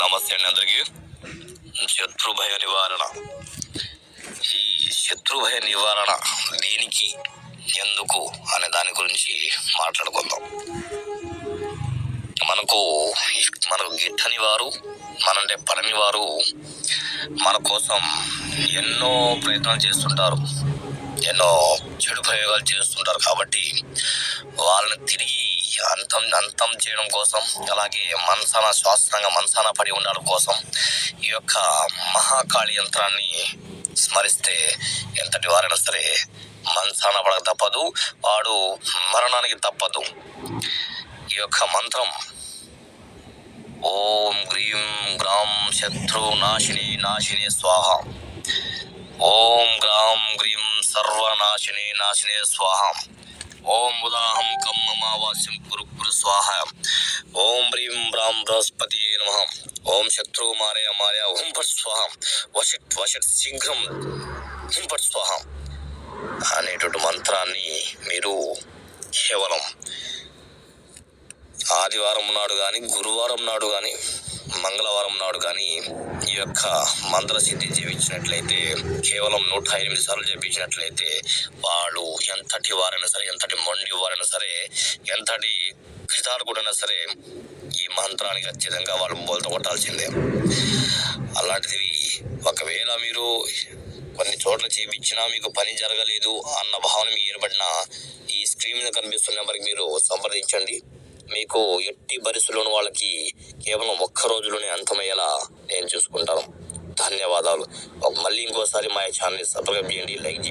నమస్తే అండి అందరికీ. శత్రు భయ నివారణ. ఈ శత్రు భయ నివారణ దేనికి ఎందుకు అనే దాని గురించి మాట్లాడుకుందాం. మనకు మనకు గిట్టని వారు మనంటే పడని వారు మన కోసం ఎన్నో ప్రయత్నాలు చేస్తుంటారు. ఎన్నో చెడు ప్రయోగాలు చేస్తుంటారు కాబట్టి వాళ్ళని తిరిగి అంతం అంతం చేయడం కోసం అలాగే మనసాన శాస్త్రంగా మనసాన పడి ఉండడం కోసం ఈ యొక్క మహాకాళి యంత్రాన్ని స్మరిస్తే ఎంతటి వారైనా సరే మనసాన పడక తప్పదు వాడు మరణానికి తప్పదు. ఈ యొక్క మంత్రం ఓం గ్రీం గ్రాం శత్రు నాశిని నాశిని స్వాహ. ఓం గ్రాం గ్రీం సర్వనాశిని నాశిని స్వాహ. ఓం ఉదాహం కం వాస్యం గురు గురు స్వాహ. ఓం హ్రీం బ్రాం బృహస్పతి నమ. ఓం శత్రు మారయ మారయ ఓం పట్ స్వాహ. వషట్ వషట్ శీఘ్రం హుం స్వాహ. అనేటువంటి మంత్రాన్ని మీరు కేవలం ఆదివారం నాడు కానీ గురువారం నాడు కానీ మంగళవారం నాడు కానీ ఈ యొక్క మంత్రసిద్ధి జీవించినట్లయితే కేవలం నూట ఎనిమిది సార్లు జపించినట్లయితే వాళ్ళు ఎంతటి వారైనా సరే ఎంతటి మొండి వారైనా సరే ఎంతటి కృతార్థుడైనా సరే ఈ మంత్రానికి ఖచ్చితంగా వాళ్ళు బోల్తో కొట్టాల్సిందే. అలాంటిది ఒకవేళ మీరు కొన్ని చోట్ల చేపించినా మీకు పని జరగలేదు అన్న భావన మీకు ఏర్పడిన ఈ స్క్రీన్ మీద కనిపిస్తున్న నెంబర్కి మీరు సంప్రదించండి. మీకు ఎట్టి పరిస్థితుల్లోనూ వాళ్ళకి కేవలం ఒక్క రోజులోనే అంతమయ్యేలా నేను చూసుకుంటాను. ధన్యవాదాలు. మళ్ళీ ఇంకోసారి మా ఛానల్ని సబ్స్క్రైబ్ చేయండి లైక్ చేయండి.